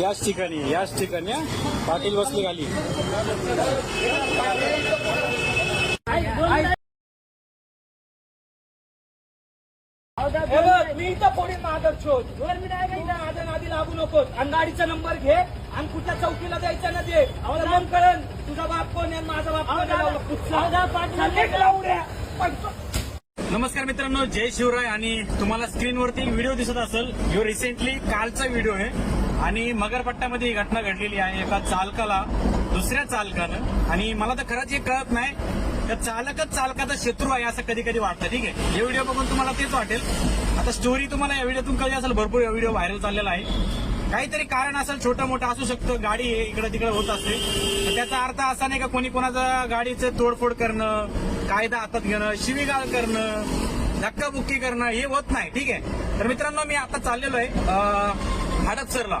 याच ठिकाणी याच ठिकाणी. पाटील बसले खाली. हे मी इथं पुढे मागं शोध. जर मी नाही काही माझ्या नादी लागू नकोस. आणि गाडीचा नंबर घे आणि कुठल्या चौकीला द्यायचा ना दे. आम्हाला कळन तुझा बाप कोण आहे माझा बाप कोण आहे. नमस्कार मित्रांनो जय शिवराय आणि तुम्हाला स्क्रीनवरती व्हिडिओ दिसत असेल. ह्यो रिसेंटली कालचा व्हिडिओ आहे. आणि मगरपट्ट्यामध्ये ही घटना घडलेली आहे. एका चालकाला दुसऱ्या चालकानं. आणि मला तर खरंच हे कळत नाही तर चालकच चालकाचा शत्रू आहे असं कधी कधी वाटतं. ठीक आहे? हे व्हिडिओ बघून तुम्हाला तेच वाटेल. आता स्टोरी तुम्हाला या व्हिडिओतून कळली असेल भरपूर व्हिडिओ व्हायरल चाललेला आहे. काहीतरी कारण असेल छोटं मोठं असू शकतं. गाडी इकडे तिकडे होत असते. तर त्याचा अर्थ असा नाही का कोणी कोणाचं गाडीचं तोडफोड करणं कायदा हातात घेणं शिवीगाळ करणं धक्काबुक्की करणं हे होत नाही. ठीक आहे? तर मित्रांनो मी आता चाललेलो आहे. हडपसरला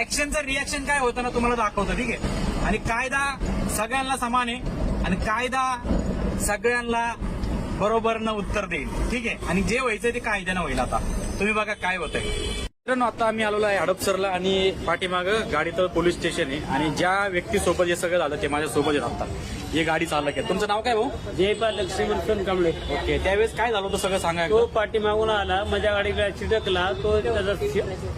ऍक्शनचं रिॲक्शन काय होतं ना तुम्हाला दाखवतं ठीक आहे? आणि कायदा सगळ्यांना समान आहे आणि कायदा सगळ्यांना बरोबरनं उत्तर देईल ठीक आहे? आणि जे व्हायचं ते कायद्यानं होईल आता. तुम्ही बघा काय होतंय. आता आम्ही आलेलो आहे हडपसरला आणि पाठीमागं गाडीचं पोलीस स्टेशन आहे आणि ज्या व्यक्तीसोबत हे सगळं झालं ते माझ्या सोबत राहतात हे गाडी चालक आहे. तुमचं नाव काय भाऊ? जयपाल लक्ष्मण सोनकांबळे ओके त्यावेळेस काय झालं होतं सगळं सांगा तो. पाठीमागून आला माझ्या गाडीला चिटकला तो त्याचा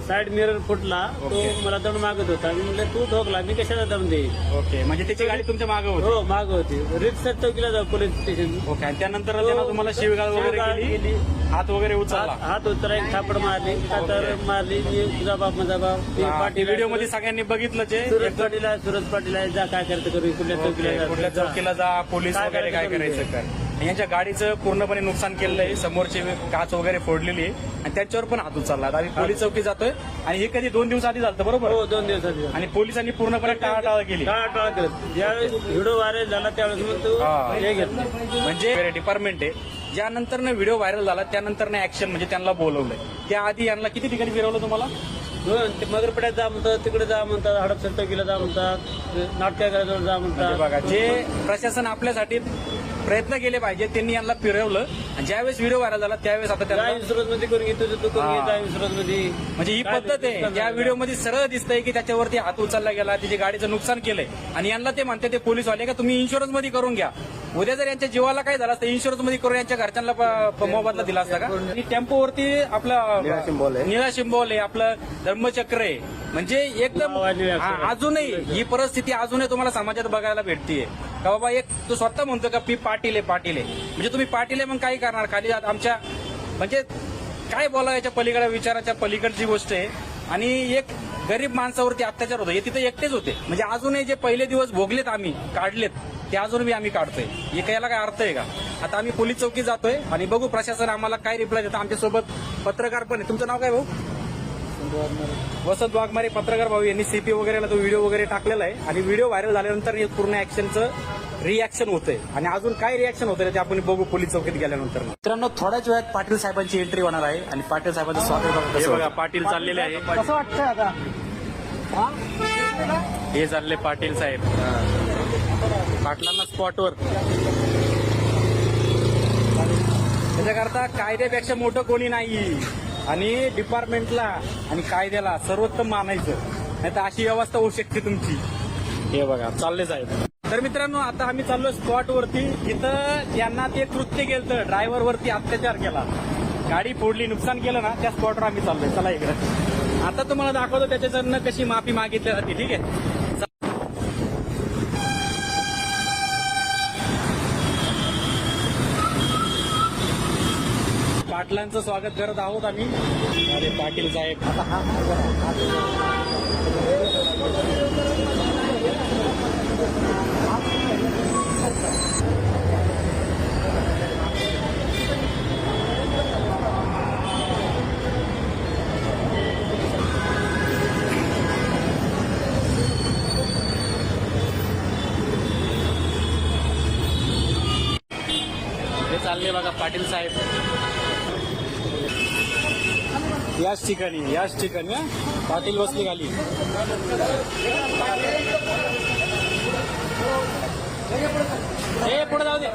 साईड मिरर फुटला तो. मला दम मागत होता. मी म्हटलं तू ठोकला मी कशाला दम देईन? ओके म्हणजे त्याची गाडी तुमच्या मागं होती? हो माग होती. रिक्षा चौकीला जाऊ पोलीस स्टेशन. ओके आणि त्यानंतर त्यानं तुम्हाला शिवगाळ वगैरे. हात वगैरे उचलला? हात हात उतरा एक थापड मारली. तर मारली मी तुझा बाप माझा बाप ते पाटील व्हिडिओमध्ये सगळ्यांनी बघितलं जे. सुरज पाटीला सुरज पाटीला जा काय करतं करू कुठल्या चौकीला जा. कुठल्या चौकीला जा पोलीस काय वगैरे काय करायचं करायचं कर. आणि यांच्या गाडीचं पूर्णपणे नुकसान केलेलं आहे. समोरची काच वगैरे फोडलेली आहे. आणि त्याच्यावर पण हात उचलला. आता आम्ही पोलीस चौकी जातोय. आणि हे कधी दोन दिवस आधी झालं बरोबर? हो दोन दिवसाची आणि पोलिसांनी पूर्णपणे टाळाटाळ केली. टाळ टाळ करत ज्यावेळेस व्हिडिओ व्हायरल झाला त्यावेळेस मग तू हा. हे घेतलं. म्हणजे डिपार्टमेंट आहे. ज्यानंतर व्हिडिओ व्हायरल झाला त्यानंतर ऍक्शन म्हणजे त्यांना बोलवलंय. त्याआधी यांना किती ठिकाणी फिरवलं तुम्हाला? ते मगरपड्यात जा म्हणतात तिकडे जा म्हणतात हडपसर चौकीला जा म्हणतात नाटकागाराजवळ जा म्हणजे म्हणतात बघा जे प्रशासन आपल्यासाठी प्रयत्न केले पाहिजे त्यांनी यांना फिरवलं. आणि ज्यावेळेस व्हिडिओ व्हायरल झाला त्यावेळेस आता जा त्यांना इन्शुरन्समध्ये करून घे तुझं तू करून इन्शुरन्समध्ये म्हणजे ही पद्धत आहे. या. व्हिडिओमध्ये सरळ दिसतंय की त्याच्यावरती हात उचलला गेला त्याच्या गाडीचं नुकसान केलंय. आणि यांना ते म्हणते ते पोलीस वाले का तुम्ही इन्शुरन्समध्ये करून घ्या. उद्या जर यांच्या जीवाला काय झालं असतं इन्शुरन्समध्ये करून यांच्या घरच्यांना प- प- मोबदला दिला असता का? आणि टेम्पोवरती आपला निळा शिंबोल. आहे आपलं धर्मचक्र आहे. म्हणजे एकदम. हा, अजूनही ही परिस्थिती अजूनही तुम्हाला समाजात बघायला भेटतीये. का बाबा एक तो स्वतः म्हणतो का मी पाटील आहे पाटील आहे. म्हणजे तुम्ही पाटील आहे मग काय करणार? खाली आमच्या म्हणजे काय बोलावं याच्या पलीकडे विचाराच्या पलीकडची गोष्ट आहे. आणि एक गरीब माणसावरती अत्याचार होतो. हे तिथे एकटेच होते. म्हणजे अजूनही जे पहिले दिवस भोगलेत आम्ही काढलेत ते अजून बी आम्ही काढतोय. हे काय याला काय अर्थ आहे का? आता आम्ही पोलीस चौकीत जातोय आणि बघू प्रशासन आम्हाला काय रिप्लाय देतं. आमच्यासोबत पत्रकार पण आहे. तुमचं नाव काय भाऊ? वसंत वाघमारे पत्रकार भाऊ यांनी सीपी वगैरेला तो व्हिडिओ वगैरे टाकलेला आहे. आणि व्हिडिओ व्हायरल झाल्यानंतर हे पूर्ण ऍक्शनचं रिॲक्शन होतंय. आणि अजून काय रिॲक्शन होतंय ते आपण बघू पोलीस चौकीत गेल्यानंतर. मित्रांनो थोड्याच वेळात पाटील साहेबांची एंट्री होणार आहे. आणि पाटील साहेबांचं स्वागत हे बघा पाटील चाललेले आहे. कसं वाटतंय आता? हे चालले पाटील साहेब. पाटलांना स्पॉटवर त्याच्याकरता कायद्यापेक्षा मोठं कोणी नाही. आणि डिपार्टमेंटला आणि कायद्याला सर्वोत्तम मानायचं. नाही तर अशी व्यवस्था होऊ शकते तुमची. हे बघा चालले साहेब. तर मित्रांनो आता आम्ही चाललो स्पॉट वरती. इथं यांना ते कृत्य केलं ड्रायव्हर वरती अत्याचार केला. गाडी फोडली नुकसान केलं ना त्या स्पॉटवर आम्ही चाललोय. चला इकडे. आता तुम्हाला दाखवतो त्याच्याकडनं कशी माफी मागितली जाते. ठीक आहे? पाटलांचं स्वागत करत आहोत आम्ही. अरे पाटील साहेब. हे चालले बघा पाटील साहेब. याच ठिकाणी याच ठिकाणी पाटील बसले खाली. हे पुढे जाऊ दे.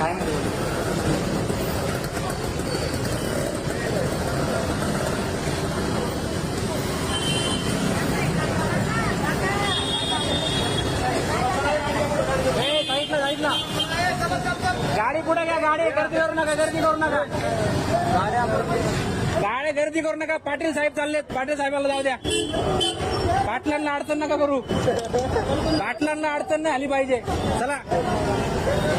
काय म्हणतो? गाडी पुढे घ्या गाडी. गर्दी करू नका गर्दी करू नका. गाडी गर्दी करू नका. पाटील साहेब चाललेत. पाटील साहेबाला जाऊ द्या. पाटलांना अडचण नका करू. पाटलांना अडचण नाही आली पाहिजे. चला.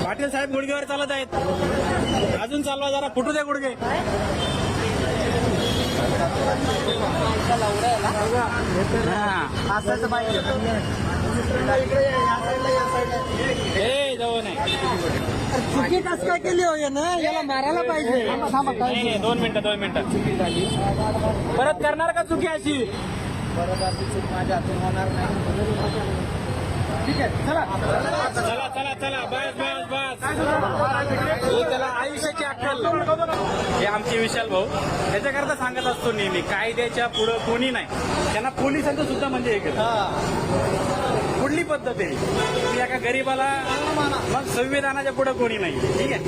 पाटील साहेब गुडघेवर चालत आहेत. अजून चालवा जरा. फुटू द्या गुडघे. हा. जाऊ नाही चुकी कस काय केली हो ना याला मारायला पाहिजे. नाही, नाही, दोन मिनिटं दोन मिनिटं. परत करणार का चुकी अशी? ठीक आहे चला. चला चला चला. बस बस बस. हे त्याला आयुष्याची अक्कल. हे आमचे विशाल भाऊ. त्याच्याकरता सांगत असतो नेहमी कायद्याच्या पुढं कोणी नाही. त्यांना पोलिसांचं सुद्धा म्हणजे हे केलं. कुठली पद्धत आहे? की एका गरीबाला मग संविधानाच्या पुढे कोणी नाही. ठीक आहे?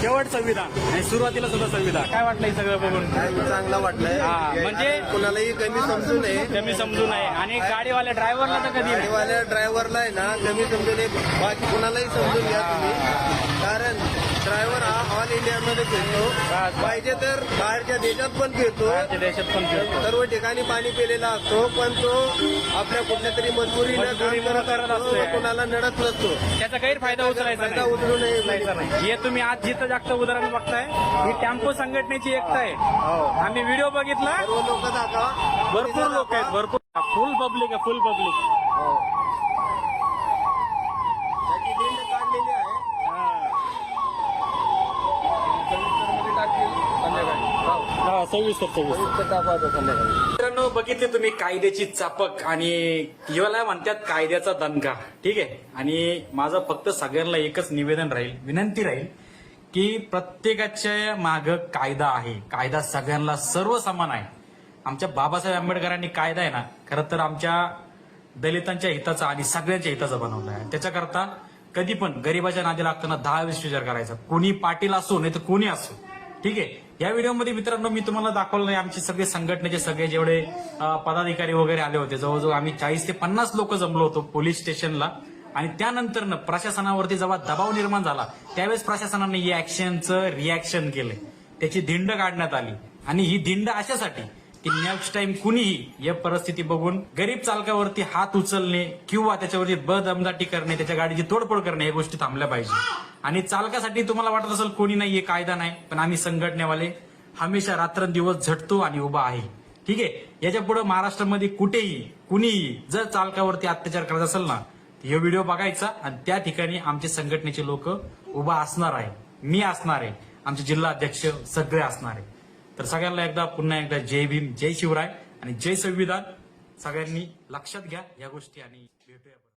शेवट संविधान. आणि सुरुवातीला सुद्धा संविधान. काय वाटलं हे सगळं बघून? चांगला वाटलंय. म्हणजे- कुणालाही कमी समजू नये. कमी समजू नये. आणि गाडीवाल्या ड्रायव्हरला तर कधी गाडीवाल्या ड्रायव्हरला आहे ना कमी समजू नये. बाकी कुणालाही समजून घ्या तुम्ही. कारण ड्रायव्हर हा ऑल इंडियामध्ये फिरतो. पाहिजे तर बाहेरच्या देशात पण फिरतो देशात पण फिरतो. सर्व ठिकाणी पाणी पिलेला असतो पण तो आपल्या कुठल्या तरी मजबुरीमुळे करत असतो कुणाला नडत नसतो. त्याचा गैरफायदा उचलायचा उचलू नाही. हे तुम्ही आज जिथं जास्त उदाहरण बघताय ही टेम्पो संघटनेची एकता आहे. आम्ही व्हिडिओ बघितला. लोक भरपूर लोक आहेत भरपूर. फुल पब्लिक आहे फुल पब्लिक त्याची दिंड काढलेली आहे सव्वीस सव्वीस मित्रांनो बघितले तुम्ही कायद्याची चापक आणि याला म्हणतात कायद्याचा दणका. ठीक आहे? आणि माझं फक्त सगळ्यांना एकच निवेदन राहील विनंती राहील की प्रत्येकाच्या माग कायदा आहे. कायदा सगळ्यांना सर्व समान आहे. आमच्या बाबासाहेब आंबेडकरांनी कायदा आहे ना खरं तर आमच्या दलितांच्या हिताचा आणि सगळ्यांच्या हिताचा बनवला आहे. त्याच्याकरता कधी पण गरीबाच्या नादी लागताना दहा वीस विचार करायचा. कोणी पाटील असो नाही तर कोणी असो. ठीक आहे? या व्हिडिओमध्ये मित्रांनो मी तुम्हाला दाखवलं नाही आमचे सगळे संघटनेचे सगळे जेवढे पदाधिकारी वगैरे आले होते जवळजवळ आम्ही चाळीस ते पन्नास लोक जमलो होतो पोलीस स्टेशनला. आणि त्यानंतर प्रशासनावरती जेव्हा दबाव निर्माण झाला त्यावेळेस प्रशासनाने या ऍक्शनचं रिॲक्शन केलं. त्याची धिंड काढण्यात आली. आणि ही धिंड अशासाठी की नेक्स्ट टाइम कुणीही या परिस्थिती बघून गरीब चालकावरती हात उचलणे किंवा त्याच्यावरती बदमदाटी करणे त्याच्या गाडीची तोडफोड करणे या गोष्टी थांबल्या पाहिजे. आणि चालकासाठी तुम्हाला वाटत असेल कोणी नाही कायदा नाही पण आम्ही संघटनेवाले हमेशा रात्रंदिवस झटतो आणि उभा आहे. ठीक आहे? याच्यापुढे महाराष्ट्रामध्ये कुठेही कुणीही जर चालकावरती अत्याचार करत असेल ना हे व्हिडिओ बघायचा आणि त्या ठिकाणी आमचे संघटनेचे लोक उभा असणार आहे. मी असणार आहे. आमचे जिल्हा अध्यक्ष सगळे असणार आहे. तर सगळ्यांना एकदा पुन्हा एकदा जय भीम जय शिवराय आणि जय संविधान. सगळ्यांनी लक्षात घ्या या गोष्टी आणि भेटूया